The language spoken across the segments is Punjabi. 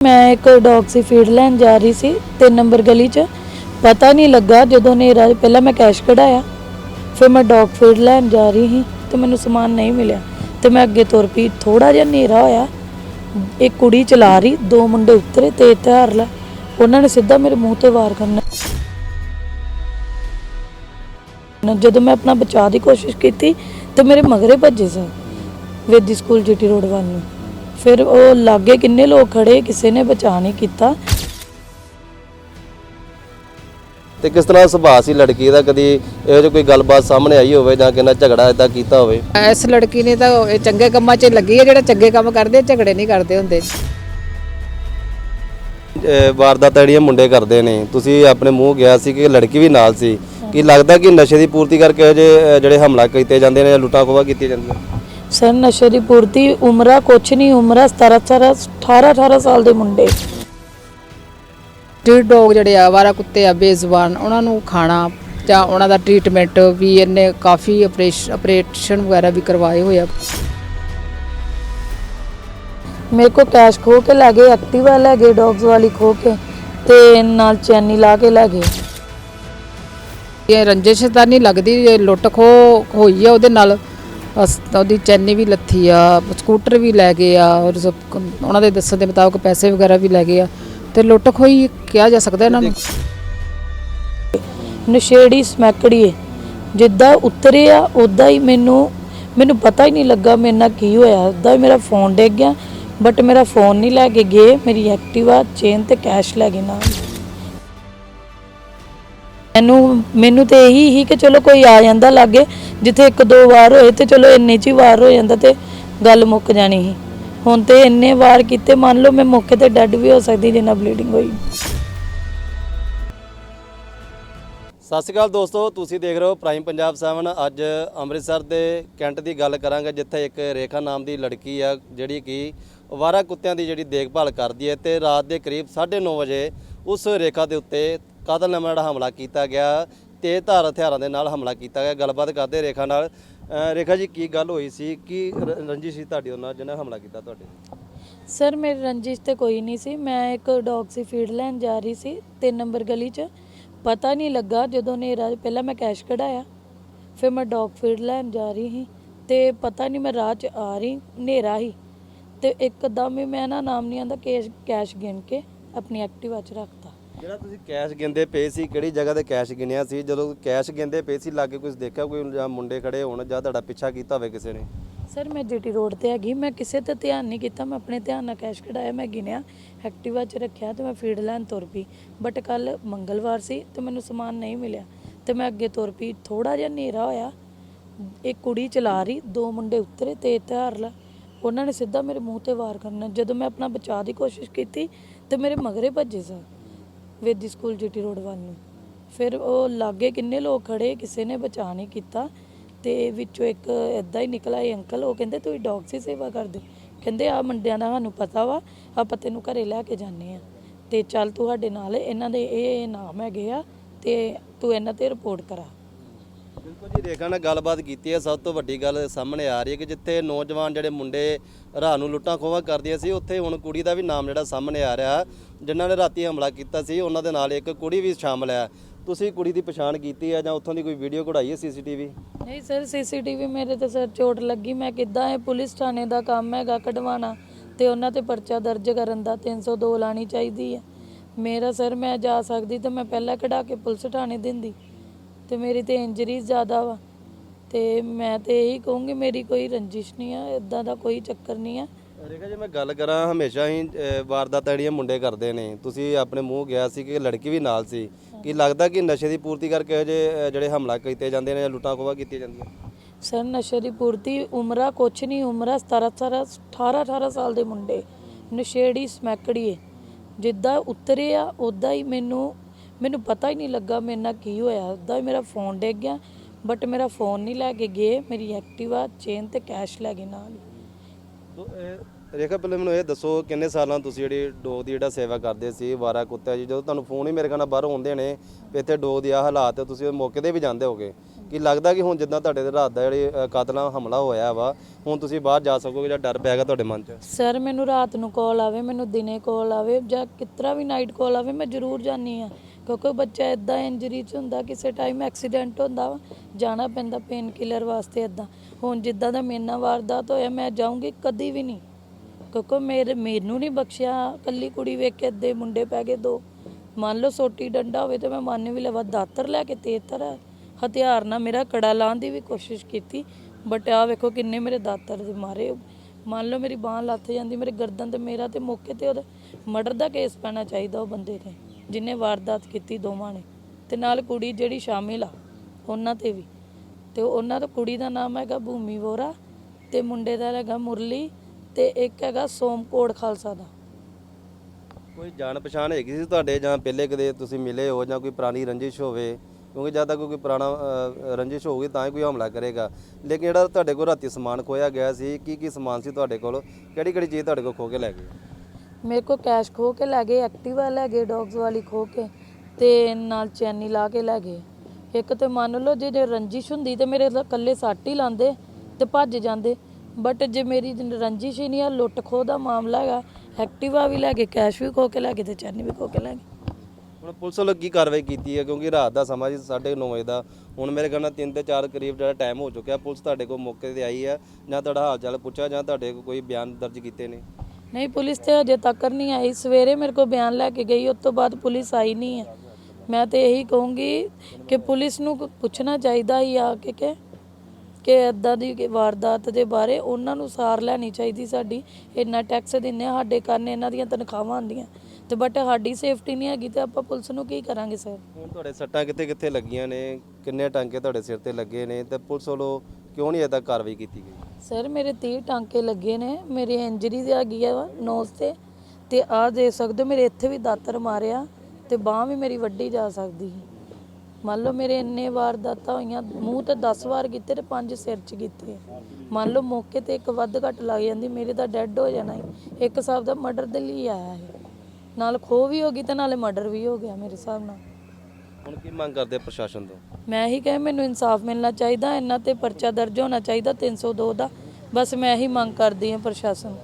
ਮੈਂ ਇੱਕ ਡੌਗ ਸੀ, ਫੀਡ ਲੈਣ ਜਾ ਰਹੀ ਸੀ 3 ਨੰਬਰ ਗਲੀ 'ਚ। ਪਤਾ ਨਹੀਂ ਲੱਗਾ ਜਦੋਂ ਹਨੇਰਾ ਪਹਿਲਾਂ ਮੈਂ ਕੈਸ਼ ਕਢਾਇਆ। ਫਿਰ ਮੈਂ ਡੌਗ ਫੀਡ ਲੈਣ ਜਾ ਰਹੀ ਸੀ ਤੇ ਮੈਨੂੰ ਸਮਾਨ ਨਹੀਂ ਮਿਲਿਆ। ਤੇ ਮੈਂ ਅੱਗੇ ਤੁਰ ਪਈ ਥੋੜਾ ਜਿਹਾ ਹਨੇਰਾ ਹੋਇਆ। ਇੱਕ ਕੁੜੀ ਚਲਾ ਰਹੀ, ਦੋ ਮੁੰਡੇ ਉਤਰੇ ਤੇ ਹਥਿਆਰ ਲੈ। ਉਹਨਾਂ ਨੇ ਸਿੱਧਾ ਮੇਰੇ ਮੂੰਹ ਤੇ ਵਾਰ ਕਰਨਾ। ਜਦੋਂ ਮੈਂ ਆਪਣਾ ਬਚਾਅ ਦੀ ਕੋਸ਼ਿਸ਼ ਕੀਤੀ ਤੇ ਮੇਰੇ ਮਗਰੇ ਭੱਜੇ ਸਨ। ਵੇਦੀ ਸਕੂਲ ਜੀਟੀ ਰੋਡ ਵੱਲ ਨੂੰ। ਫਿਰ ਉਹ ਲਾਗੇ ਕਿੰਨੇ ਲੋਕ ਖੜੇ ਕਿਸੇ ਨੇ ਬਚਾਅ ਨਹੀਂ ਕੀਤਾ। ਤੇ ਕਿਸ ਤਰ੍ਹਾਂ ਸੁਭਾਅ ਸੀ ਲੜਕੀ ਦਾ? ਕਦੀ ਇਹੋ ਜਿਹੀ ਕੋਈ ਗੱਲਬਾਤ ਸਾਹਮਣੇ ਆਈ ਹੋਵੇ ਜਾਂ ਕਿੰਨਾ ਝਗੜਾ ਇਦਾਂ ਕੀਤਾ ਹੋਵੇ? ਇਸ ਲੜਕੀ ਨੇ ਤਾਂ ਇਹ ਚੰਗੇ ਕੰਮਾਂ 'ਚ ਲੱਗੀ ਹੈ ਜਿਹੜਾ ਚੰਗੇ ਕੰਮ ਕਰਦੇ ਝਗੜੇ ਨਹੀਂ ਕਰਦੇ ਹੁੰਦੇ। ਵਾਰਦਾਤਾਂ ਜਿਹੜੀਆਂ ਮੁੰਡੇ ਕਰਦੇ ਨੇ ਤੁਸੀਂ ਆਪਣੇ ਮੂੰਹ ਗਿਆ ਸੀ ਕਿ ਲੜਕੀ ਵੀ ਨਾਲ ਸੀ। ਕੀ ਲੱਗਦਾ ਕਿ ਨਸ਼ੇ ਦੀ ਪੂਰਤੀ ਕਰਕੇ ਜਿਹੜੇ ਹਮਲਾ ਕੀਤੇ ਜਾਂਦੇ ਨੇ ਜਾਂ ਲੁੱਟਾਂ ਖੋਹਾਂ ਕੀਤੀਆਂ ਜਾਂਦੀਆਂ? ਸਰ ਨਸ਼ੇ ਦੀ ਪੂਰਤੀ ਉਮਰਾ ਕੁਛ ਨਹੀਂ ਉਮਰਾ 17 17 18 18 ਸਾਲ ਦੇ ਮੁੰਡੇ। ਸਟਰੀਟ ਡੌਗ ਜਿਹੜੇ ਆ ਆਵਾਰਾ ਕੁੱਤੇ ਆ ਬੇਜ਼ੁਬਾਨ ਉਹਨਾਂ ਨੂੰ ਖਾਣਾ ਜਾਂ ਉਹਨਾਂ ਦਾ ਟ੍ਰੀਟਮੈਂਟ ਵੀ ਇਹਨੇ ਕਾਫੀ ਆਪਰੇਸ਼ਨ ਆਪਰੇਸ਼ਨ ਵਗੈਰਾ ਵੀ ਕਰਵਾਏ ਹੋਏ ਆ। ਮੇਰੇ ਕੋ ਕੈਸ਼ ਖੋ ਕੇ ਲੈ ਗਏ ਐਕਟਿਵਾ ਲੈ ਗਏ ਡੌਗਸ ਵਾਲੀ ਖੋ ਕੇ ਤੇ ਨਾਲ ਚੈਨੀ ਲਾ ਕੇ ਲੈ ਗਏ। ਇਹ ਰੰਜਿਸ਼ ਤਾਂ ਨਹੀਂ ਲੱਗਦੀ ਲੁੱਟ ਖੋ ਹੋਈ ਆ ਉਹਦੇ ਨਾਲ। ਉਹਦੀ ਚੈਨੀ ਵੀ ਲੱਥੀ ਆ, ਸਕੂਟਰ ਵੀ ਲੈ ਗਏ ਆ, ਔਰ ਸਭ- ਉਹਨਾਂ ਦੇ ਦੱਸਣ ਦੇ ਮੁਤਾਬਕ ਪੈਸੇ ਵਗੈਰਾ ਵੀ ਲੈ ਗਏ ਆ। ਤੇ ਲੁੱਟ ਖੋਈ ਕਿਹਾ ਜਾ ਸਕਦਾ ਇਹਨਾਂ ਨੂੰ? ਨਸ਼ੇੜੀ ਸਮੈਕੜੀ ਜਿੱਦਾਂ ਉਤਰੇ ਆ ਉਦਾਂ ਹੀ ਮੈਨੂੰ ਮੈਨੂੰ ਪਤਾ ਹੀ ਨਹੀਂ ਲੱਗਾ ਮੇਰੇ ਨਾਲ ਕੀ ਹੋਇਆ। ਉਦਾਂ ਹੀ ਮੇਰਾ ਫੋਨ ਡਿੱਗ ਗਿਆ ਬਟ ਮੇਰਾ ਫੋਨ ਨਹੀਂ ਲੈ ਕੇ ਗਏ। ਮੇਰੀ ਐਕਟਿਵਾ, ਚੇਨ ਤੇ ਕੈਸ਼ ਲੈ ਗਏ ਨਾਲ। ਮੈਨੂੰ ਮੈਨੂੰ ਤੇ ਇਹੀ ਹੀ ਕਿ ਚਲੋ ਕੋਈ ਆ ਜਾਂਦਾ ਲਾਗੇ, ਜਿੱਥੇ ਇੱਕ ਦੋ ਵਾਰ ਹੋਏ ਤੇ ਚਲੋ ਇੰਨੇ ਚ ਹੀ ਵਾਰ ਹੋ ਜਾਂਦਾ ਤੇ ਗੱਲ ਮੁੱਕ ਜਾਣੀ ਸੀ। ਹੁਣ ਤੇ ਇੰਨੇ ਵਾਰ ਕੀਤੇ, ਮੰਨ ਲਓ ਮੈਂ ਮੌਕੇ ਤੇ ਡੈੱਡ ਵੀ ਹੋ ਸਕਦੀ ਜਿੰਨਾ ਬਲੀਡਿੰਗ ਹੋਈ। ਸਤਿ ਸ਼੍ਰੀ ਅਕਾਲ ਦੋਸਤੋ, ਤੁਸੀਂ ਦੇਖ ਰਹੇ ਹੋ ਪ੍ਰਾਈਮ ਪੰਜਾਬ 7 ਅੱਜ ਅੰਮ੍ਰਿਤਸਰ ਦੇ ਕੈਂਟ ਦੀ ਗੱਲ ਕਰਾਂਗੇ, ਜਿੱਥੇ ਇੱਕ ਰੇਖਾ ਨਾਮ ਦੀ ਲੜਕੀ ਆ, ਜਿਹੜੀ ਕਿ ਅਵਾਰਾ ਕੁੱਤਿਆਂ ਦੀ ਜਿਹੜੀ ਦੇਖਭਾਲ ਕਰਦੀ ਹੈ ਤੇ ਰਾਤ ਦੇ ਕਰੀਬ 9:30 ਵਜੇ ਉਸ ਰੇਖਾ ਦੇ ਉੱਤੇ ਕਾਤਲਨਾਮਾ ਜਿਹੜਾ ਹਮਲਾ ਕੀਤਾ ਗਿਆ ਤੇ ਧਾਰ ਹਥਿਆਰਾਂ ਦੇ ਨਾਲ ਹਮਲਾ ਕੀਤਾ ਗਿਆ। ਗੱਲਬਾਤ ਕਰਦੇ ਰੇਖਾ ਨਾਲ, ਅਹ, ਰੇਖਾ ਜੀ, ਕੀ ਗੱਲ ਹੋਈ ਸੀ? ਕੀ ਰ- ਰੰਜਿਸ਼ ਸੀ ਤੁਹਾਡੀ ਉਹਨਾਂ ਜਿਹਨੇ ਹਮਲਾ ਕੀਤਾ ਤੁਹਾਡੇ? ਸਰ, ਮੇਰੀ ਰੰਜਿਸ਼ ਤੇ ਕੋਈ ਨਹੀਂ ਸੀ। ਮੈਂ ਇੱਕ ਡੌਗ ਸੀ, ਫੀਡ ਲੈਣ ਜਾ ਰਹੀ ਸੀ ਤਿੰਨ ਨੰਬਰ ਗਲੀ 'ਚ। ਪਤਾ ਨਹੀਂ ਲੱਗਾ ਜਦੋਂ ਹਨੇਰਾ, ਪਹਿਲਾਂ ਮੈਂ ਕੈਸ਼ ਕਢਾਇਆ, ਫਿਰ ਮੈਂ ਡੌਗ ਫੀਡ ਲੈਣ ਜਾ ਰਹੀ ਸੀ ਤੇ ਪਤਾ ਨਹੀਂ ਮੈਂ ਰਾਹ 'ਚ ਆ ਰਹੀ, ਹਨੇਰਾ ਹੀ ਤੇ ਇੱਕਦਮ ਹੀ ਮੈਂ ਨਾ ਨਾਮ ਨਹੀਂ ਆਂਦਾ ਕੈਸ਼ ਕੈਸ਼ ਗਿਣ ਕੇ ਆਪਣੀ ਐਕਟਿਵਾ 'ਚ ਰੱਖ ਜਿਹੜਾ ਤੁਸੀਂ ਕੈਸ਼ ਗਿੰਦੇ ਪਏ ਸੀ, ਕਿਹੜੀ ਜਗ੍ਹਾ ਤੇ ਕੈਸ਼ ਗਿਣਿਆ ਸੀ? ਜਦੋਂ ਕੈਸ਼ ਗਿੰਦੇ ਪਏ ਸੀ, ਲਾਗੇ ਕੁਝ ਦੇਖਿਆ ਕੋਈ, ਜਾਂ ਮੁੰਡੇ ਖੜੇ ਹੋਣ, ਜਾਂ ਤੁਹਾਡਾ ਪਿੱਛਾ ਕੀਤਾ ਹੋਵੇ ਕਿਸੇ ਨੇ? ਸਰ, ਮੈਂ ਜੀਟੀ ਰੋਡ ਤੇ ਹੈਗੀ। ਮੈਂ ਕਿਸੇ ਤੇ ਧਿਆਨ ਨਹੀਂ ਕੀਤਾ। ਮੈਂ ਆਪਣੇ ਧਿਆਨ ਨਾਲ ਕੈਸ਼ ਕਢਾਇਆ, ਮੈਂ ਗਿਣਿਆ। ਐਕਟਿਵਾ 'ਚ ਰੱਖਿਆ ਤੇ ਮੈਂ ਫੀਡ ਲੈਣ ਤੁਰ ਪਈ। ਬਟ ਕੱਲ ਮੰਗਲਵਾਰ ਸੀ ਤੇ ਮੈਨੂੰ ਸਮਾਨ ਨਹੀਂ ਮਿਲਿਆ। ਤੇ ਮੈਂ ਅੱਗੇ ਤੁਰ ਪਈ। ਥੋੜਾ ਜਿਹਾ ਹਨੇਰਾ ਹੋਇਆ। ਇੱਕ ਕੁੜੀ ਚਲਾ ਰਹੀ, ਦੋ ਮੁੰਡੇ ਉਤਰੇ ਤੇ ਹਥਿਆਰ ਲਾ, ਉਹਨਾਂ ਨੇ ਸਿੱਧਾ ਮੇਰੇ ਮੂੰਹ ਤੇ ਵਾਰ ਕਰਨਾ। ਜਦੋਂ ਮੈਂ ਆਪਣਾ ਬਚਾਅ ਦੀ ਕੋਸ਼ਿਸ਼ ਕੀਤੀ ਤੇ ਮੇਰੇ ਮਗਰੇ ਭੱਜੇ ਸਨ ਵੇਦੀ ਸਕੂਲ ਜੀਟੀ ਰੋਡ ਵੱਲ ਨੂੰ। ਫਿਰ ਉਹ ਲਾਗੇ ਕਿੰਨੇ ਲੋਕ ਖੜੇ, ਕਿਸੇ ਨੇ ਬਚਾਅ ਨਹੀਂ ਕੀਤਾ ਤੇ ਵਿੱਚੋਂ ਇੱਕ ਐਦਾਂ ਹੀ ਨਿਕਲ ਆਏ ਅੰਕਲ, ਉਹ ਕਹਿੰਦੇ ਤੁਸੀਂ ਡੌਗ ਦੀ ਸੇਵਾ ਕਰਦੇ ਕਹਿੰਦੇ ਆ ਮੁੰਡਿਆਂ ਦਾ ਸਾਨੂੰ ਪਤਾ ਵਾ, ਆਪਾਂ ਤੈਨੂੰ ਘਰੇ ਲੈ ਕੇ ਜਾਂਦੇ ਆ ਤੇ ਚੱਲ ਤੁਹਾਡੇ ਨਾਲ ਇਹਨਾਂ ਦੇ ਇਹ ਨਾਮ ਹੈਗੇ ਆ ਤੇ ਤੂੰ ਇਹਨਾਂ ਤੇ ਰਿਪੋਰਟ ਕਰਾ। ਬਿਲਕੁਲ ਜੀ, ਰੇਖਾ ਨਾਲ ਗੱਲਬਾਤ ਕੀਤੀ ਹੈ, ਸਭ ਤੋਂ ਵੱਡੀ ਗੱਲ ਸਾਹਮਣੇ ਆ ਰਹੀ ਹੈ ਕਿ ਜਿੱਥੇ ਨੌਜਵਾਨ ਜਿਹੜੇ ਮੁੰਡੇ ਰਾਤ ਨੂੰ ਲੁੱਟਾਂ ਖੋਹਾਂ ਕਰਦੀਆਂ ਸੀ, ਉੱਥੇ ਹੁਣ ਕੁੜੀ ਦਾ ਵੀ ਨਾਮ ਜਿਹੜਾ ਸਾਹਮਣੇ ਆ ਰਿਹਾ, ਜਿਨ੍ਹਾਂ ਨੇ ਰਾਤੀ ਹਮਲਾ ਕੀਤਾ ਸੀ, ਉਹਨਾਂ ਦੇ ਨਾਲ ਇੱਕ ਕੁੜੀ ਵੀ ਸ਼ਾਮਲ ਹੈ। ਤੁਸੀਂ ਕੁੜੀ ਦੀ ਪਛਾਣ ਕੀਤੀ ਹੈ ਜਾਂ ਉੱਥੋਂ ਦੀ ਕੋਈ ਵੀਡੀਓ ਕਢਾਈ ਹੈ ਸੀਸੀਟੀਵੀ? ਨਹੀਂ ਸਰ, ਸੀਸੀਟੀਵੀ ਮੇਰੇ ਤੇ ਸਰ ਚੋਟ ਲੱਗੀ, ਮੈਂ ਕਿੱਦਾਂ ਇਹ ਪੁਲਿਸ ਥਾਣੇ ਦਾ ਕੰਮ ਹੈਗਾ ਕਢਵਾਣਾ ਤੇ ਉਹਨਾਂ ਤੇ ਪਰਚਾ ਦਰਜ ਕਰਨ ਦਾ 302 ਲਾਣੀ ਚਾਹੀਦੀ ਹੈ। ਮੇਰਾ ਸਰ, ਮੈਂ ਜਾ ਸਕਦੀ ਤਾਂ ਮੈਂ ਪਹਿਲਾਂ ਕਢਾ ਕੇ ਪੁਲਿਸ ਥਾਣੇ ਦਿੰਦੀ। ਤੇ ਮੇਰੀ ਤੇ ਇੰਜਰੀਜ਼ ਜ਼ਿਆਦਾ ਵਾ। ਤੇ ਮੈਂ ਤੇ ਇਹੀ ਕਹੂੰਗੀ ਮੇਰੀ ਕੋਈ ਰੰਜਿਸ਼ ਨਹੀਂ ਆ ਇਦਾਂ ਦਾ ਕੋਈ ਚੱਕਰ ਨਹੀਂ ਆ। ਰੇਖਾ ਜੇ ਮੈਂ ਗੱਲ ਕਰਾਂ ਹਮੇਸ਼ਾ ਹੀ ਅਹ, ਵਾਰਦਾਤਾਂ ਜਿਹੜੀਆਂ ਮੁੰਡੇ ਕਰਦੇ ਨੇ ਤੁਸੀਂ ਆਪਣੇ ਮੂੰਹ ਗਿਆ ਸੀ ਕਿ ਲੜਕੀ ਵੀ ਨਾਲ ਸੀ ਕੀ ਲੱਗਦਾ ਕਿ ਨਸ਼ੇ ਦੀ ਪੂਰਤੀ ਕਰਕੇ ਇਹੋ ਜਿਹੇ ਅਹ, ਜਿਹੜੇ ਹਮਲਾ ਕੀਤੇ ਜਾਂਦੇ ਨੇ ਜਾਂ ਲੁੱਟਾਂ ਖੋਹਾਂ ਕੀਤੀਆਂ ਜਾਂਦੀਆਂ? ਸਰ ਨਸ਼ੇ ਦੀ ਪੂਰਤੀ ਉਮਰਾ ਕੁਛ ਨਹੀਂ ਉਮਰਾ 17 17 18 18 ਸਾਲ ਦੇ ਮੁੰਡੇ। ਨਸ਼ੇੜੀ ਸਮੈਕੜੀਏ। ਜਿੱਦਾਂ ਉਤਰੇ ਆ ਉਦਾਂ ਹੀ ਮੈਨੂੰ ਮੈਨੂੰ ਪਤਾ ਹੀ ਨਹੀਂ ਲੱਗਾ ਮੇਰੇ ਨਾਲ ਕੀ ਹੋਇਆ। ਉਦਾਂ ਹੀ ਮੇਰਾ ਫੋਨ ਡਿੱਗ ਗਿਆ ਬਟ ਮੇਰਾ ਫੋਨ ਨਹੀਂ ਲੈ ਕੇ ਗਏ। ਮੇਰੀ ਐਕਟਿਵਾ ਚੇਨ ਤੇ ਕੈਸ਼ ਲੈ ਗਏ ਨਾਲ। ਤੋ, ਰੇਖਾ ਪਹਿਲੇ ਮੈਨੂੰ ਇਹ ਦੱਸੋ ਕਿੰਨੇ ਸਾਲਾਂ ਤੁਸੀਂ ਜਿਹੜੀ ਡੋਗ ਦੀ ਜਿਹੜਾ ਸੇਵਾ ਕਰਦੇ ਸੀ ਵਾਰਾ ਕੁੱਤਾ ਜੀ ਜਦੋਂ ਤੁਹਾਨੂੰ ਫੋਨ ਹੀ ਮੇਰੇ ਕੋਲ ਬਾਹਰੋਂ ਆਉਂਦੇ ਨੇ ਵੀ ਇੱਥੇ ਡੋਗ ਦੀ ਆ ਹਾਲਾਤ ਹੈ ਤੁਸੀਂ ਉਹ ਮੌਕੇ ਤੇ ਵੀ ਜਾਂਦੇ ਹੋਗੇ। ਕੀ ਲੱਗਦਾ ਕਿ ਹੁਣ ਜਿੱਦਾਂ ਤੁਹਾਡੇ ਤੇ ਰਾਤ ਦਾ ਜਿਹੜੀ ਅ, ਕਾਤਲ ਨਾਲ ਹਮਲਾ ਹੋਇਆ ਵਾ ਹੁਣ ਤੁਸੀਂ ਬਾਹਰ ਜਾ ਸਕੋਗੇ ਜਾਂ ਡਰ ਪੈਗਾ ਤੁਹਾਡੇ ਮਨ 'ਚ? ਸਰ ਮੈਨੂੰ ਰਾਤ ਨੂੰ ਕਾਲ ਆਵੇ ਮੈਨੂੰ ਦਿਨੇ ਕਾਲ ਆਵੇ ਜਾਂ ਕਿਤਰਾ ਵੀ ਨਾਈਟ ਕਾਲ ਆਵੇ ਮੈਂ ਜ਼ਰੂਰ ਜਾਨੀ ਆ ਕਿਉਂਕਿ ਬੱਚਾ ਇਦਾਂ ਇੰਜਰੀ ਚ ਹੁੰਦਾ, ਕਿਸੇ ਟਾਈਮ ਐਕਸੀਡੈਂਟ ਹੁੰਦਾ ਵਾ, ਜਾਣਾ ਪੈਂਦਾ ਪੇਨ ਕਿਲਰ ਵਾਸਤੇ ਇਦਾਂ ਹੁਣ ਜਿੱਦਾਂ ਦਾ ਮੇਨਾ ਵਾਰਦਾਤ ਹੋਇਆ, ਮੈਂ ਜਾਊਂਗੀ ਕਦੀ ਵੀ ਨਹੀਂ। ਕਿਉਂਕਿ ਮੇਰੇ, ਮੈਨੂੰ ਨਹੀਂ ਬਖਸ਼ਿਆ ਕੱਲੀ ਕੁੜੀ ਵੇਖ ਕੇ ਅੱਧੇ ਮੁੰਡੇ ਪੈ ਗਏ ਦੋ। ਮੰਨ ਲਓ ਸੋਟੀ ਡੰਡਾ ਹੋਵੇ ਤੇ ਮੈਂ ਮੰਨ ਵੀ ਲਵਾ, ਦਾਤਰ ਲੈ ਕੇ ਤੇਤਰ ਹਥਿਆਰ ਨਾਲ ਮੇਰਾ ਕੜਾ ਲਾਉਣ ਦੀ ਵੀ ਕੋਸ਼ਿਸ਼ ਕੀਤੀ ਬਟ ਆ ਵੇਖੋ ਕਿੰਨੇ ਮੇਰੇ ਦਾਤਰ ਦੇ ਮਾਰੇ। ਮੰਨ ਲਓ ਮੇਰੀ ਬਾਹ ਲੱਥ ਜਾਂਦੀ, ਮੇਰੇ ਗਰਦਨ ਤੇ ਮੇਰਾ ਤੇ ਮੌਕੇ ਤੇ ਉਹਦਾ ਮਰਡਰ ਦਾ ਕੇਸ ਪੈਣਾ ਚਾਹੀਦਾ ਉਹ ਬੰਦੇ ਤੇ। ਜਿਨੇ ਵਾਰਦਾਤ ਕੀਤੀ ਦੋਵਾਂ ਨੇ। ਤੇ ਨਾਲ ਕੁੜੀ ਜਿਹੜੀ ਸ਼ਾਮਿਲ ਆ ਉਹਨਾਂ ਤੇ ਵੀ। ਤੇ ਉਹਨਾਂ ਦਾ ਕੁੜੀ ਦਾ ਨਾਮ ਹੈਗਾ ਭੂਮੀ ਵੋਰਾ ਤੇ ਮੁੰਡੇ ਦਾ ਹੈਗਾ ਮੁਰਲੀ ਤੇ ਇੱਕ ਹੈਗਾ ਸੋਮਕੋੜ ਖਾਲਸਾ ਦਾ। ਕੋਈ ਜਾਣ ਪਛਾਣ ਹੈਗੀ ਸੀ ਤੁਹਾਡੇ ਜਾਂ ਪਹਿਲੇ ਕਦੇ ਤੁਸੀਂ ਮਿਲੇ ਹੋ ਜਾਂ ਕੋਈ ਪੁਰਾਣੀ ਰੰਜਿਸ਼ ਹੋਵੇ? ਕਿਉਂਕਿ ਜਦ ਤੱਕ ਕੋਈ ਪੁਰਾਣਾ ਅ, ਰੰਜਿਸ਼ ਹੋਊਗੀ ਤਾਂ ਹੀ ਕੋਈ ਹਮਲਾ ਕਰੇਗਾ। ਲੇਕਿਨ ਜਿਹੜਾ ਤੁਹਾਡੇ ਕੋਲ ਰਾਤੀ ਸਮਾਨ ਖੋਇਆ ਗਿਆ ਸੀ ਕੀ ਕੀ ਸਮਾਨ ਸੀ ਤੁਹਾਡੇ ਕੋਲ? ਕਿਹੜੀ ਕਿਹੜੀ ਚੀਜ਼ ਤੁਹਾਡੇ ਕੋਲ ਖੋ ਕੇ ਲੈ ਗਏ? ਮੇਰੇ ਕੋ ਕੈਸ਼ ਖੋ ਕੇ ਲੈ ਗਏ ਐਕਟਿਵਾ ਲੈ ਗਏ ਡੌਗਸ ਵਾਲੀ ਖੋ ਕੇ ਤੇ ਨਾਲ ਚੈਨੀ ਲਾ ਕੇ ਲੈ ਗਏ। ਇੱਕ ਤੇ ਮੰਨ ਲਓ ਜੇ ਜੇ ਰੰਜਿਸ਼ ਹੁੰਦੀ ਤੇ ਮੇਰੇ ਤਾਂ ਇਕੱਲੇ ਸੱਟ ਹੀ ਲਾਂਦੇ ਤੇ ਭੱਜ ਜਾਂਦੇ। ਬਟ ਜੇ ਮੇਰੀ ਰੰਜਿਸ਼ ਹੀ ਨਹੀਂ ਆ, ਲੁੱਟ ਖੋ ਦਾ ਮਾਮਲਾ ਹੈਗਾ ਐਕਟਿਵਾ ਵੀ ਲੈ ਗਏ ਕੈਸ਼ ਵੀ ਖੋ ਕੇ ਲੈ ਗਏ ਤੇ ਚੈਨੀ ਵੀ ਖੋ ਕੇ ਲੈ ਗਏ। ਹੁਣ ਪੁਲਿਸ ਵੱਲੋਂ ਕੀ ਕਾਰਵਾਈ ਕੀਤੀ ਹੈ ਕਿਉਂਕਿ ਰਾਤ ਦਾ ਸਮਾਂ ਜੀ 9:30 ਵਜੇ ਦਾ। ਹੁਣ ਮੇਰੇ ਖਿਆਲ ਨਾਲ 3 ਤੇ 4 ਕਰੀਬ ਜਿਹੜਾ ਟਾਈਮ ਹੋ ਚੁੱਕਿਆ, ਪੁਲਿਸ ਤੁਹਾਡੇ ਕੋਲ ਮੌਕੇ ਤੇ ਆਈ ਹੈ ਜਾਂ ਤੁਹਾਡਾ ਹਾਲ ਚਾਲ ਪੁੱਛਿਆ ਜਾਂ ਤੁਹਾਡੇ ਕੋਲ ਕੋਈ ਬਿਆਨ ਦਰਜ ਕੀਤੇ ਨੇ? ਨਹੀਂ, ਪੁਲਿਸ ਤੇ ਅਜੇ ਤੱਕ ਨਹੀਂ ਆਈ। ਸਵੇਰੇ ਮੇਰੇ ਕੋ ਬਿਆਨ ਲੈ ਕੇ ਗਈ, ਉਸ ਤੋਂ ਬਾਅਦ ਪੁਲਿਸ ਆਈ ਨਹੀਂ ਹੈ। ਮੈਂ ਤੇ ਇਹੀ ਕਹੂੰਗੀ ਕਿ ਪੁਲਿਸ ਨੂੰ ਪੁੱਛਣਾ ਚਾਹੀਦਾ ਹੀ ਆ ਕੇ ਕਿ ਕਿ ਇਦਾਂ ਦੀ ਵਾਰਦਾਤ ਦੇ ਬਾਰੇ ਉਹਨਾਂ ਨੂੰ ਸਾਰ ਲੈਣੀ ਚਾਹੀਦੀ ਸਾਡੀ। ਇੰਨਾ ਟੈਕਸ ਦਿੰਦੇ ਆ ਸਾਡੇ ਕਾਰਨ ਇਹਨਾਂ ਦੀਆਂ ਤਨਖਾਹਾਂ ਆਉਂਦੀਆਂ। ਤੇ ਬਟ ਸਾਡੀ ਸੇਫਟੀ ਨਹੀਂ ਹੈਗੀ ਤੇ ਆਪਾਂ ਪੁਲਿਸ ਨੂੰ ਕੀ ਕਰਾਂਗੇ, ਸਰ? ਹੁਣ ਤੁਹਾਡੇ ਸੱਟਾਂ ਕਿੱਥੇ ਕਿੱਥੇ ਲੱਗੀਆਂ ਨੇ? ਕਿੰਨੇ ਟਾਂਕੇ ਤੁਹਾਡੇ ਸਿਰ ਤੇ ਲੱਗੇ ਨੇ? ਤੇ ਪੁਲਿਸ ਵੱਲੋਂ ਕਿਉਂ ਨਹੀਂ ਅਜੇ ਤੱਕ ਕਾਰਵਾਈ ਕੀਤੀ ਗਈ? ਸਰ, ਮੇਰੇ 30 ਟਾਂਕੇ ਲੱਗੇ ਨੇ, ਮੇਰੀ ਇੰਜਰੀ ਦੀ ਹੈਗੀ ਆ ਨੋਜ਼ ਤੇ ਤੇ ਆ ਦੇ ਸਕਦੇ ਹੋ, ਮੇਰੇ ਇੱਥੇ ਵੀ ਦਾਤਰ ਮਾਰਿਆ ਤੇ ਬਾਹ ਵੀ ਮੇਰੀ ਵੱਡੀ ਜਾ ਸਕਦੀ ਸੀ। ਮੰਨ ਲਓ ਮੇਰੇ ਇੰਨੇ ਵਾਰ ਦਾਤਾਂ ਹੋਈਆਂ, ਮੂੰਹ ਤੇ 10 ਵਾਰ ਕੀਤੇ ਤੇ ਪੰਜ ਸਿਰ 'ਚ ਕੀਤੇ। ਮੰਨ ਲਓ ਮੌਕੇ ਤੇ ਇੱਕ ਵੱਧ ਘੱਟ ਲੱਗ ਜਾਂਦੀ, ਮੇਰੇ ਤਾਂ ਡੈੱਡ ਹੋ ਜਾਣਾ ਸੀ। ਇੱਕ ਹਿਸਾਬ ਦਾ ਮਰਡਰ ਦੇ ਲਈ ਆਇਆ ਹੈ ਨਾਲ ਖੋ ਵੀ ਹੋ ਗਈ ਤੇ ਨਾਲੇ ਮਰਡਰ ਵੀ ਹੋ ਗਿਆ ਮੇਰੇ ਹਿਸਾਬ ਨਾਲ। ਹੁਣ ਕੀ ਮੰਗ ਕਰਦੇ ਪ੍ਰਸ਼ਾਸਨ ਤੋਂ? ਮੈਂ ਹੀ ਕਹੇ ਮੈਨੂੰ ਇਨਸਾਫ ਮਿਲਣਾ ਚਾਹੀਦਾ ਇਹਨਾਂ ਤੇ ਪਰਚਾ ਦਰਜ ਹੋਣਾ ਚਾਹੀਦਾ 302 ਦਾ ਬਸ ਮੈਂ ਇਹੀ ਮੰਗ ਕਰਦੀ ਹਾਂ ਪ੍ਰਸ਼ਾਸਨ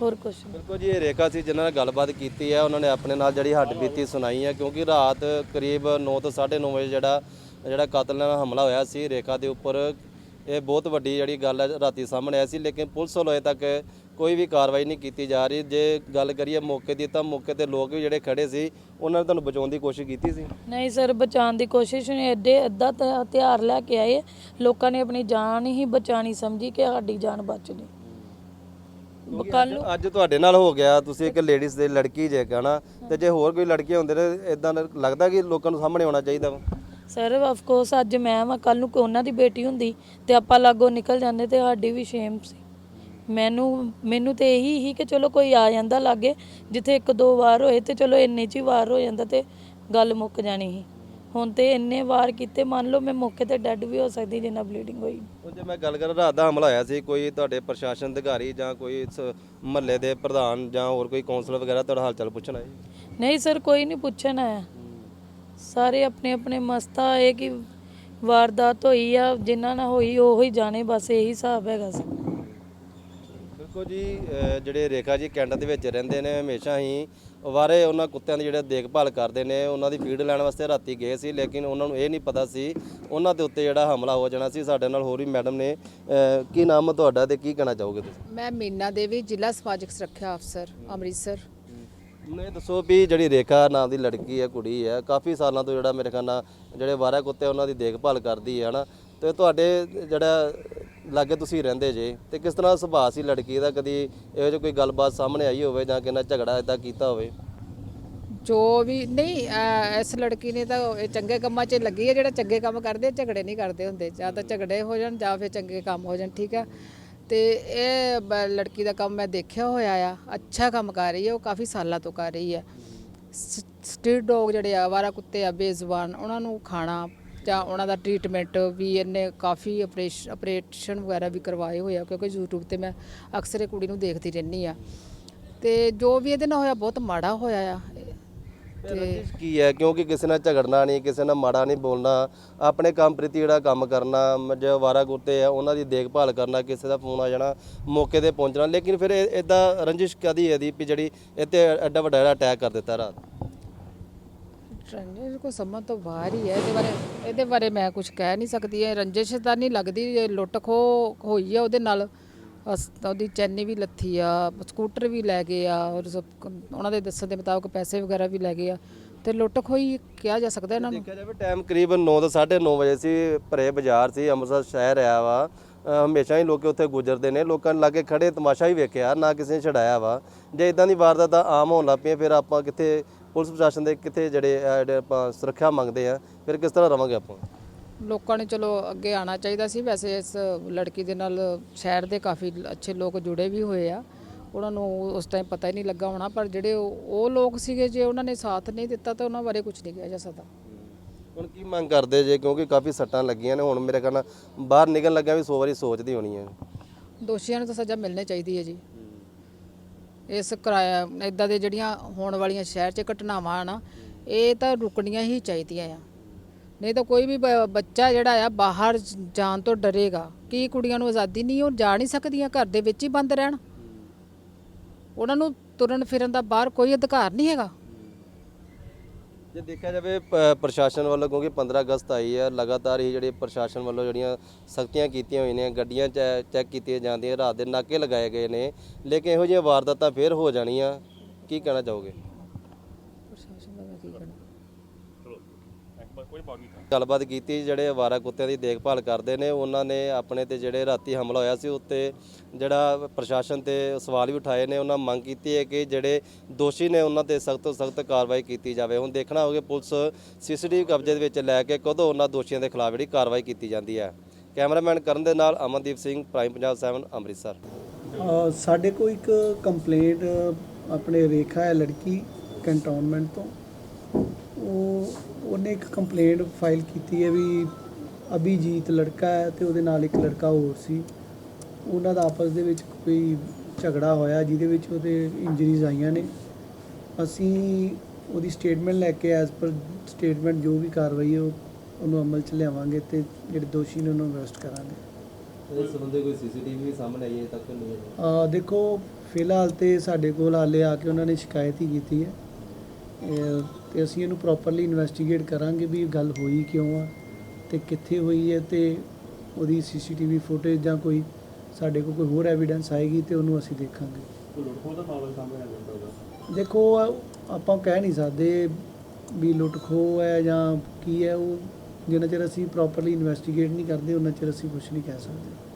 ਹੋਰ ਕੁਝ ਬਿਲਕੁਲ ਜੀ ਇਹ ਰੇਖਾ ਸੀ ਜਿਨ੍ਹਾਂ ਨਾਲ ਗੱਲਬਾਤ ਕੀਤੀ ਹੈ ਉਹਨਾਂ ਨੇ ਆਪਣੇ ਨਾਲ ਜਿਹੜੀ ਹੱਡ ਬੀਤੀ ਸੁਣਾਈ ਹੈ ਕਿਉਂਕਿ ਰਾਤ ਕਰੀਬ 9 ਤੋਂ 9:30 ਵਜੇ ਜਿਹੜਾ ਜਿਹੜਾ ਕਾਤਲ ਨਾਲ ਹਮਲਾ ਹੋਇਆ ਸੀ ਰੇਖਾ ਦੇ ਉੱਪਰ ਇਹ ਬਹੁਤ ਵੱਡੀ ਜਿਹੜੀ ਗੱਲ ਹੈ ਰਾਤੀ ਸਾਹਮਣੇ ਆਈ ਸੀ ਲੇਕਿਨ ਪੁਲਿਸ ਵੱਲੋਂ ਅਜੇ ਤੱਕ ਕੋਈ ਵੀ ਕਾਰਵਾਈ ਨਹੀਂ ਕੀਤੀ ਜਾ ਰਹੀ। ਜੇ ਗੱਲ ਕਰੀਏ ਮੌਕੇ ਦੀ ਤਾਂ ਮੌਕੇ ਤੇ ਲੋਕ ਵੀ ਜਿਹੜੇ ਖੜੇ ਸੀ ਉਹਨਾਂ ਨੇ ਤੁਹਾਨੂੰ ਬਚਾਉਣ ਦੀ ਕੋਸ਼ਿਸ਼ ਕੀਤੀ ਸੀ? ਨਹੀਂ ਸਰ ਬਚਾਉਣ ਦੀ ਕੋਸ਼ਿਸ਼ ਨਹੀਂ ਐਡੇ ਅੱਧਾ ਹਥਿਆਰ ਲੈ ਕੇ ਆਏ। ਲੋਕਾਂ ਨੇ ਆਪਣੀ ਜਾਨ ਹੀ ਬਚਾਣੀ ਸਮਝੀ ਕਿ ਸਾਡੀ ਜਾਨ ਬਚ ਗਈ। ਕੱਲ ਅੱਜ ਤੁਹਾਡੇ ਨਾਲ ਹੋ ਗਿਆ ਤੁਸੀਂ ਇੱਕ ਲੇਡੀਜ਼ ਦੇ ਲੜਕੀ ਜੇ ਕਹਣਾ ਤੇ ਜੇ ਹੋਰ ਕੋਈ ਲੜਕੀਆਂ ਹੁੰਦੇ ਨੇ ਇਦਾਂ ਲੱਗਦਾ ਕਿ ਲੋਕਾਂ ਨੂੰ ਸਾਹਮਣੇ ਆਉਣਾ ਚਾਹੀਦਾ ਵਾ? ਸਰ ਆਫ ਕੋਰਸ ਅੱਜ ਮੈਂ ਵਾਂ ਕੱਲ ਨੂੰ ਕੋਈ ਉਹਨਾਂ ਦੀ ਬੇਟੀ ਹੁੰਦੀ ਤੇ ਆਪਾਂ ਲਾਗੋਂ ਨਿਕਲ ਜਾਂਦੇ ਤੇ ਸਾਡੀ ਵੀ ਸ਼ੇਮ ਸੀ। ਮੈਨੂੰ ਮੈਨੂੰ ਤੇ ਇਹੀ ਹੀ ਕਿ ਚਲੋ ਕੋਈ ਆ ਜਾਂਦਾ ਲਾਗੇ ਜਿੱਥੇ ਇੱਕ ਦੋ ਵਾਰ ਹੋਏ ਤੇ ਚਲੋ ਇੰਨੇ ਚ ਹੀ ਵਾਰ ਹੋ ਜਾਂਦਾ ਤੇ ਗੱਲ ਮੁੱਕ ਜਾਣੀ ਸੀ। ਹੁਣ ਤੇ ਇੰਨੇ ਵਾਰ ਕੀਤੇ ਮੰਨ ਲਓ ਮੈਂ ਮੌਕੇ ਤੇ ਡੈੱਡ ਵੀ ਹੋ ਸਕਦੀ ਜਿੰਨਾ ਬਲੀਡਿੰਗ ਹੋਈ। ਉਹ ਜੇ ਮੈਂ ਗੱਲ ਕਰਾਂ ਰਾਤ ਦਾ ਹਮਲਾ ਹੋਇਆ ਸੀ ਕੋਈ ਤੁਹਾਡੇ ਪ੍ਰਸ਼ਾਸਨ ਅਧਿਕਾਰੀ ਜਾਂ ਕੋਈ ਮਹੱਲੇ ਦੇ ਪ੍ਰਧਾਨ ਜਾਂ ਹੋਰ ਕੋਈ ਕੌਂਸਲਰ ਵਗੈਰਾ ਤੁਹਾਡਾ ਹਾਲ ਚਾਲ ਪੁੱਛਣ ਆਏ? ਨਹੀਂ ਸਰ ਕੋਈ ਨਹੀਂ ਪੁੱਛਣ ਆਇਆ। ਸਾਰੇ ਆਪਣੇ ਆਪਣੇ ਮਸਤਾ ਇਹ ਕਿ ਵਾਰਦਾਤ ਹੋਈ ਆ ਜਿਨ੍ਹਾਂ ਨਾਲ ਹੋਈ ਉਹ ਹੀ ਜਾਣੇ ਬਸ ਇਹੀ ਹਿਸਾਬ ਹੈਗਾ ਸੀ। ਬਿਲਕੁਲ ਜੀ ਜਿਹੜੇ ਰੇਖਾ ਜੀ ਕੈਂਟ ਦੇ ਵਿੱਚ ਰਹਿੰਦੇ ਨੇ ਹਮੇਸ਼ਾ ਹੀ ਵਾਰੇ ਉਹਨਾਂ ਕੁੱਤਿਆਂ ਦੀ ਜਿਹੜੇ ਦੇਖਭਾਲ ਕਰਦੇ ਨੇ ਉਹਨਾਂ ਦੀ ਫੀਡ ਲੈਣ ਵਾਸਤੇ ਰਾਤੀ ਗਏ ਸੀ ਲੇਕਿਨ ਉਹਨਾਂ ਨੂੰ ਇਹ ਨਹੀਂ ਪਤਾ ਸੀ ਉਹਨਾਂ ਦੇ ਉੱਤੇ ਜਿਹੜਾ ਹਮਲਾ ਹੋ ਜਾਣਾ ਸੀ ਸਾਡੇ ਨਾਲ ਹੋਰ ਵੀ ਮੈਡਮ ਨੇ ਕੀ ਨਾਮ ਤੁਹਾਡਾ ਤੇ ਕੀ ਕਹਿਣਾ ਚਾਹੋਗੇ ਤੁਸੀਂ? ਮੈਂ ਮੀਨਾ ਦੇਵੀ ਜ਼ਿਲ੍ਹਾ ਸਮਾਜਿਕ ਸੁਰੱਖਿਆ ਅਫਸਰ ਅੰਮ੍ਰਿਤਸਰ। ਮੈਨੂੰ ਦੱਸੋ ਵੀ ਜਿਹੜੀ ਰੇਖਾ ਨਾਮ ਦੀ ਲੜਕੀ ਹੈ ਕੁੜੀ ਹੈ ਕਾਫੀ ਸਾਲਾਂ ਤੋਂ ਜਿਹੜਾ ਮੇਰੇ ਖਿਆਲ ਨਾਲ ਜਿਹੜੇ ਵਾਰਾ ਕੁੱਤੇ ਉਹਨਾਂ ਦੀ ਦੇਖਭਾਲ ਕਰਦੀ ਹੈ ਹਨਾ? ਤੇ ਤੁਹਾਡੇ ਜਿਹੜਾ ਲਾਗੇ ਤੁਸੀਂ ਰਹਿੰਦੇ ਜੇ ਤੇ ਕਿਸ ਤਰ੍ਹਾਂ ਸੁਭਾਅ ਸੀ ਲੜਕੀ ਦਾ? ਕਦੀ ਇਹੋ ਜਿਹੀ ਕੋਈ ਗੱਲਬਾਤ ਸਾਹਮਣੇ ਆਈ ਹੋਵੇ ਜਾਂ ਕਿੰਨਾ ਝਗੜਾ ਇਦਾਂ ਕੀਤਾ ਹੋਵੇ? ਜੋ ਵੀ ਨਹੀਂ ਅਹ ਇਸ ਲੜਕੀ ਨੇ ਤਾਂ ਇਹ ਚੰਗੇ ਕੰਮਾਂ 'ਚ ਲੱਗੀ ਹੈ ਜਿਹੜਾ ਚੰਗੇ ਕੰਮ ਕਰਦੇ ਆ, ਝਗੜੇ ਨਹੀਂ ਕਰਦੇ ਹੁੰਦੇ। ਜਾਂ ਤਾਂ ਝਗੜੇ ਹੋ ਜਾਣ ਜਾਂ ਫਿਰ ਚੰਗੇ ਕੰਮ ਹੋ ਜਾਣ ਠੀਕ ਆ? ਤੇ ਇਹ ਬ- ਲੜਕੀ ਦਾ ਕੰਮ ਮੈਂ ਦੇਖਿਆ ਹੋਇਆ ਆ। ਅੱਛਾ ਕੰਮ ਕਰ ਰਹੀ ਹੈ ਉਹ ਕਾਫੀ ਸਾਲਾਂ ਤੋਂ ਕਰ ਰਹੀ ਹੈ ਸਟਰੀਟ ਡੌਗ ਜਿਹੜੇ ਆ ਆਵਾਰਾ ਕੁੱਤੇ ਆ ਬੇਜ਼ੁਬਾਨ ਉਹਨਾਂ ਨੂੰ ਖਾਣਾ ਜਾਂ ਉਹਨਾਂ ਦਾ ਟ੍ਰੀਟਮੈਂਟ ਵੀ ਇਹਨੇ ਕਾਫੀ ਆਪਰੇਸ਼ਨ ਆਪਰੇਸ਼ਨ ਵਗੈਰਾ ਵੀ ਕਰਵਾਏ ਹੋਏ ਆ ਕਿਉਂਕਿ YouTube ਤੇ ਮੈਂ ਅਕਸਰ ਇਹ ਕੁੜੀ ਨੂੰ ਦੇਖਦੀ ਰਹਿੰਦੀ ਆ ਤੇ ਜੋ ਵੀ ਇਹਦੇ ਨਾਲ ਹੋਇਆ ਬਹੁਤ ਮਾੜਾ ਹੋਇਆ ਆ। ਤੇ ਕੀ ਹੈ? ਕਿਉਂਕਿ ਕਿਸੇ ਨਾਲ ਝਗੜਨਾ ਨਹੀਂ ਕਿਸੇ ਨਾਲ ਮਾੜਾ ਨਹੀਂ ਬੋਲਣਾ ਆਪਣੇ ਕੰਮ ਪ੍ਰਤੀ ਜਿਹੜਾ ਕੰਮ ਕਰਨਾ ਜੋ ਵਾਰਾ ਕੁੱਤੇ ਆ ਉਹਨਾਂ ਦੀ ਦੇਖਭਾਲ ਕਰਨਾ ਕਿਸੇ ਦਾ ਫੋਨ ਆ ਜਾਣਾ ਮੌਕੇ ਤੇ ਪਹੁੰਚਣਾ। ਲੇਕਿਨ ਫਿਰ ਇਦਾਂ ਰੰਜਿਸ਼ ਕਦੀ ਇਹਦੀ ਵੀ ਜਿਹੜੀ ਇੱਥੇ ਐਡਾ ਵੱਡਾ ਅਟੈਕ ਕਰ ਦਿੱਤਾ ਰਾਤ। ਰੰਜਿਸ਼ ਕੋ ਸਮਝ ਤੋਂ ਬਾਹਰ ਹੀ ਹੈ ਇਹਦੇ ਬਾਰੇ ਇਹਦੇ ਬਾਰੇ ਮੈਂ ਕੁਝ ਕਹਿ ਨਹੀਂ ਸਕਦੀ ਇਹ ਰੰਜਿਸ਼ ਤਾਂ ਨਹੀਂ ਲੱਗਦੀ ਇਹ ਲੁੱਟ ਖੋ ਹੋਈ ਆ ਉਹਦੇ ਨਾਲ ਅਸ- ਉਹਦੀ ਚੈਨੀ ਵੀ ਲੱਥੀ ਆ ਸਕੂਟਰ ਵੀ ਲੈ ਗਏ ਆ ਔਰ ਸਭ ਉਹਨਾਂ ਦੇ ਦੱਸਣ ਦੇ ਮੁਤਾਬਕ ਪੈਸੇ ਵਗੈਰਾ ਵੀ ਲੈ ਗਏ ਆ ਤੇ ਲੁੱਟ ਖੋਈ ਕਿਹਾ ਜਾ ਸਕਦਾ ਇਹਨਾਂ ਨੂੰ? ਦੇਖਿਆ ਜਾਵੇ ਟਾਈਮ ਕਰੀਬ 9 ਤੋਂ 9:30 ਵਜੇ ਸੀ ਭਰੇ ਬਾਜ਼ਾਰ ਸੀ ਅੰਮ੍ਰਿਤਸਰ ਸ਼ਹਿਰ ਆ ਵਾ ਅ, ਹਮੇਸ਼ਾ ਹੀ ਲੋਕੀ ਉੱਥੇ ਗੁਜ਼ਰਦੇ ਨੇ ਲੋਕਾਂ ਨੇ ਲਾਗੇ ਖੜੇ ਤਮਾਸ਼ਾ ਹੀ ਵੇਖਿਆ ਨਾ ਕਿਸੇ ਨੇ ਛਡਾਇਆ ਵਾ ਜੇ ਇਦਾਂ ਦੀ ਵਾਰਦਾਤਾਂ ਆਮ ਹੋਣ ਲੱਗ ਪਈਆਂ ਫਿਰ ਆਪਾਂ ਕਿੱਥੇ ਪੁਲਿਸ ਪ੍ਰਸ਼ਾਸਨ ਦੇ ਕਿੱਥੇ ਜਿਹੜੇ ਆਪਾਂ ਸੁਰੱਖਿਆ ਮੰਗਦੇ ਆ ਫਿਰ ਕਿਸ ਤਰ੍ਹਾਂ ਰਵਾਂਗੇ ਆਪਾਂ? ਲੋਕਾਂ ਨੇ ਚਲੋ ਅੱਗੇ ਆਣਾ ਚਾਹੀਦਾ ਸੀ। ਵੈਸੇ ਇਸ ਲੜਕੀ ਦੇ ਨਾਲ ਸ਼ਹਿਰ ਦੇ ਕਾਫੀ ਅੱਛੇ ਲੋਕ ਜੁੜੇ ਵੀ ਹੋਏ ਆ। ਉਹਨਾਂ ਨੂੰ ਉਸ ਟਾਈਮ ਪਤਾ ਹੀ ਨਹੀਂ ਲੱਗਾ ਹੋਣਾ ਪਰ ਜਿਹੜੇ ਉਹ ਉਹ ਲੋਕ ਸੀਗੇ ਜੇ ਉਹਨਾਂ ਨੇ ਸਾਥ ਨਹੀਂ ਦਿੱਤਾ ਤਾਂ ਉਹਨਾਂ ਬਾਰੇ ਕੁਝ ਨਹੀਂ ਕਿਹਾ ਜਾ ਸਕਦਾ। ਹੁਣ ਕੀ ਮੰਗ ਕਰਦੇ ਜੇ? ਕਿਉਂਕਿ ਕਾਫੀ ਸੱਟਾਂ ਲੱਗੀਆਂ ਨੇ। ਹੁਣ ਮੇਰੇ ਖਿਆਲ ਨਾਲ ਬਾਹਰ ਨਿਕਲਣ ਲੱਗਿਆ ਵੀ 100 ਵਾਰੀ ਸੋਚਦੀ ਹੋਣੀ ਹੈ ਦੋਸ਼ੀਆਂ ਨੂੰ ਤਾਂ ਸਜ਼ਾ ਮਿਲਣੀ ਚਾਹੀਦੀ ਹੈ ਜੀ। ਇਸ ਕਿਰਾਇਆ ਇਦਾਂ ਦੇ ਜਿਹੜੀਆਂ ਹੋਣ ਵਾਲੀਆਂ ਸ਼ਹਿਰ 'ਚ ਘਟਨਾਵਾਂ ਆ ਨਾ, ਇਹ ਤਾਂ ਰੁਕਣੀਆਂ ਹੀ ਚਾਹੀਦੀਆਂ ਆ। ਨਹੀਂ ਤਾਂ ਕੋਈ ਵੀ ਬ- ਬੱਚਾ ਜਿਹੜਾ ਆ, ਬਾਹਰ ਜਾਣ ਤੋਂ ਡਰੇਗਾ। ਕੀ ਕੁੜੀਆਂ ਨੂੰ ਆਜ਼ਾਦੀ ਨਹੀਂ, ਉਹ ਜਾ ਨਹੀਂ ਸਕਦੀਆਂ, ਘਰ ਦੇ ਵਿੱਚ ਹੀ ਬੰਦ ਰਹਿਣ। ਉਹਨਾਂ ਨੂੰ ਤੁਰਨ ਫਿਰਨ ਦਾ ਬਾਹਰ ਕੋਈ ਅਧਿਕਾਰ ਨਹੀਂ ਹੈਗਾ। ਜੇ ਦੇਖਿਆ ਜਾਵੇ, ਪ- ਪ੍ਰਸ਼ਾਸਨ ਵੱਲੋਂ, ਕਿਉਂਕਿ 15 ਅਗਸਤ ਆਈ ਹੈ ਲਗਾਤਾਰ ਹੀ ਜਿਹੜੇ ਪ੍ਰਸ਼ਾਸਨ ਵੱਲੋਂ ਜਿਹੜੀਆਂ ਸਖਤੀਆਂ ਕੀਤੀਆਂ ਹੋਈਆਂ ਨੇ, ਗੱਡੀਆਂ ਚੈ- ਚੈੱਕ ਕੀਤੀਆਂ ਜਾਂਦੀਆਂ, ਰਾਤ ਦੇ ਨਾਕੇ ਲਗਾਏ ਗਏ ਨੇ, ਲੇਕਿਨ ਇਹੋ ਜਿਹੀਆਂ ਵਾਰਦਾਤਾਂ ਫੇਰ ਹੋ ਜਾਣੀਆਂ, ਕੀ ਕਹਿਣਾ ਚਾਹੋਗੇ ਪ੍ਰਸ਼ਾਸਨ ਦਾ ਮੈਂ ਕੀ ਕਹਿਣਾ ਗੱਲਬਾਤ ਕੀਤੀ, ਜਿਹੜੇ ਅਵਾਰਾ ਕੁੱਤਿਆਂ ਦੀ ਦੇਖਭਾਲ ਕਰਦੇ ਨੇ, ਉਹਨਾਂ ਨੇ ਆਪਣੇ ਤੇ ਜਿਹੜੇ ਰਾਤੀ ਹਮਲਾ ਹੋਇਆ ਸੀ, ਉੱਤੇ ਜਿਹੜਾ ਪ੍ਰਸ਼ਾਸਨ ਤੇ ਸਵਾਲ ਵੀ ਉਠਾਏ ਨੇ, ਉਹਨਾਂ ਮੰਗ ਕੀਤੀ ਹੈ ਕਿ ਜਿਹੜੇ ਦੋਸ਼ੀ ਨੇ, ਉਹਨਾਂ ਤੇ ਸਖਤ ਤੋਂ ਸਖਤ ਕਾਰਵਾਈ ਕੀਤੀ ਜਾਵੇ। ਹੁਣ ਦੇਖਣਾ ਹੋਵੇ ਪੁਲਿਸ ਸੀਸੀਟੀਵੀ ਕਬਜ਼ੇ ਦੇ ਵਿੱਚ ਲੈ ਕੇ ਕਦੋਂ ਉਹਨਾਂ ਦੋਸ਼ੀਆਂ ਦੇ ਖਿਲਾਫ ਜਿਹੜੀ ਕਾਰਵਾਈ ਕੀਤੀ ਜਾਂਦੀ ਹੈ। ਕੈਮਰਾਮੈਨ ਕਰਨ ਦੇ ਨਾਲ ਅਮਨਦੀਪ ਸਿੰਘ ਪ੍ਰਾਈਮ ਪੰਜਾਬ 7 ਅੰਮ੍ਰਿਤਸਰ। ਸਾਡੇ ਕੋਲ ਇੱਕ ਕੰਪਲੇਂਟ ਆਪਣੇ ਰੇਖਾ ਹੈ, ਲੜਕੀ ਕੰਟੋਨਮੈਂਟ ਤੋਂ। ਉਹ ਉਹਨੇ ਇੱਕ ਕੰਪਲੇਂਟ ਫਾਈਲ ਕੀਤੀ ਹੈ ਵੀ ਅਭਿਜੀਤ ਲੜਕਾ ਹੈ ਤੇ ਉਹਦੇ ਨਾਲ ਇੱਕ ਲੜਕਾ ਹੋਰ ਸੀ। ਉਹਨਾਂ ਦਾ ਆਪਸ ਦੇ ਵਿੱਚ ਕੋਈ ਝਗੜਾ ਹੋਇਆ ਜਿਹਦੇ ਵਿੱਚ ਉਹਦੇ ਇੰਜਰੀਜ਼ ਆਈਆਂ ਨੇ। ਅਸੀਂ ਉਹਦੀ ਸਟੇਟਮੈਂਟ ਲੈ ਕੇ ਐਜ਼ ਪਰ ਸਟੇਟਮੈਂਟ ਜੋ ਵੀ ਕਾਰਵਾਈ ਹੈ ਉਹ ਉਹਨੂੰ ਅਮਲ ਚ ਲਿਆਵਾਂਗੇ ਤੇ ਜਿਹੜੇ ਦੋਸ਼ੀ ਨੇ ਉਹਨੂੰ ਅਰੈਸਟ ਕਰਾਂਗੇ। ਇਸ ਸੰਬੰਧੀ ਕੋਈ ਸੀਸੀਟੀਵੀ ਸਾਹਮਣੇ ਆਈ ਹੈ ਤੱਕ ਨਹੀਂ ਅ, ਦੇਖੋ ਫਿਲਹਾਲ ਤੇ ਸਾਡੇ ਕੋਲ ਹਾਲੇ ਆ ਕੇ ਉਹਨਾਂ ਨੇ ਸ਼ਿਕਾਇਤ ਹੀ ਕੀਤੀ ਹੈ। ਤੇ ਅਸੀਂ ਇਹਨੂੰ ਪ੍ਰੋਪਰਲੀ ਇਨਵੈਸਟੀਗੇਟ ਕਰਾਂਗੇ ਵੀ ਇਹ ਗੱਲ ਹੋਈ ਕਿਉਂ ਆ ਤੇ ਕਿੱਥੇ ਹੋਈ ਹੈ ਤੇ ਉਹਦੀ ਸੀਸੀਟੀਵੀ ਫੁਟੇਜ ਜਾਂ ਕੋਈ ਸਾਡੇ ਕੋਲ ਕੋਈ ਹੋਰ ਐਵੀਡੈਂਸ ਆਏਗੀ ਤੇ ਉਹਨੂੰ ਅਸੀਂ ਦੇਖਾਂਗੇ। ਦੇਖੋ ਆਪਾਂ ਕਹਿ ਨਹੀਂ ਸਕਦੇ ਵੀ ਲੁੱਟ ਖੋਹ ਹੈ ਜਾਂ ਕੀ ਹੈ ਉਹ ਜਿੰਨਾ ਚਿਰ ਅਸੀਂ ਪ੍ਰੋਪਰਲੀ ਇਨਵੈਸਟੀਗੇਟ ਨਹੀਂ ਕਰਦੇ ਉਹਨਾਂ ਚਿਰ ਅਸੀਂ ਕੁਝ ਨਹੀਂ ਕਹਿ ਸਕਦੇ।